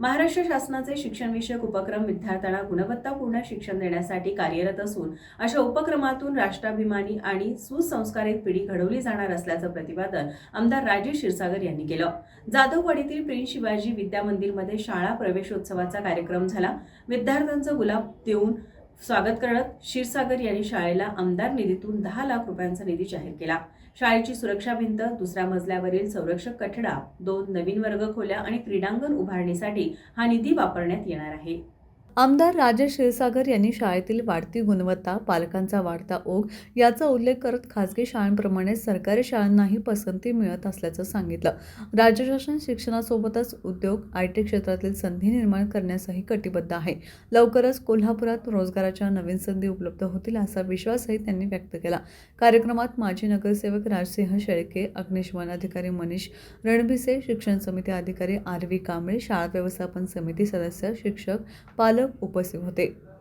महाराष्ट्र शासनाचे शिक्षणविषयक उपक्रम विद्यार्थ्यांना गुणवत्तापूर्ण शिक्षण देण्यासाठी कार्यरत असून अशा उपक्रमातून राष्ट्राभिमानी आणि सुसंस्कारित पिढी घडवली जाणार असल्याचं प्रतिपादन आमदार राजेश क्षीरसागर यांनी केलं. जाधववाडीतील प्रिन्स शिवाजी विद्या मंदिरमध्ये शाळा प्रवेशोत्सवाचा कार्यक्रम झाला. विद्यार्थ्यांचं गुलाब देऊन स्वागत करत क्षीरसागर यांनी शाळेला आमदार निधीतून दहा लाख रुपयांचा निधी जाहीर केला. शाळेची सुरक्षा भिंत दुसऱ्या मजल्यावरील संरक्षक कठडा दोन नवीन वर्ग खोल्या आणि क्रीडांगण उभारणीसाठी हा निधी वापरण्यात येणार आहे. आमदार राजेश क्षीरसागर यांनी शाळेतील वाढती गुणवत्ता पालकांचा वाढता ओघ याचा उल्लेख करत खासगी शाळांप्रमाणे सरकारी शाळांनाही पसंती मिळत असल्याचं सांगितलं. राज्य शासन शिक्षणासोबतच उद्योग आय टी क्षेत्रातील संधी निर्माण करण्यासही कटिबद्ध आहे. लवकरच कोल्हापुरात रोजगाराच्या नवीन संधी उपलब्ध होतील असा विश्वासही त्यांनी व्यक्त केला. कार्यक्रमात माजी नगरसेवक राजसिंह शेळके अग्निशमन अधिकारी मनीष रणभिसे शिक्षण समिती अधिकारी आर व्ही कांबळे शाळा व्यवस्थापन समिती सदस्य शिक्षक पालक उपस्थित होते.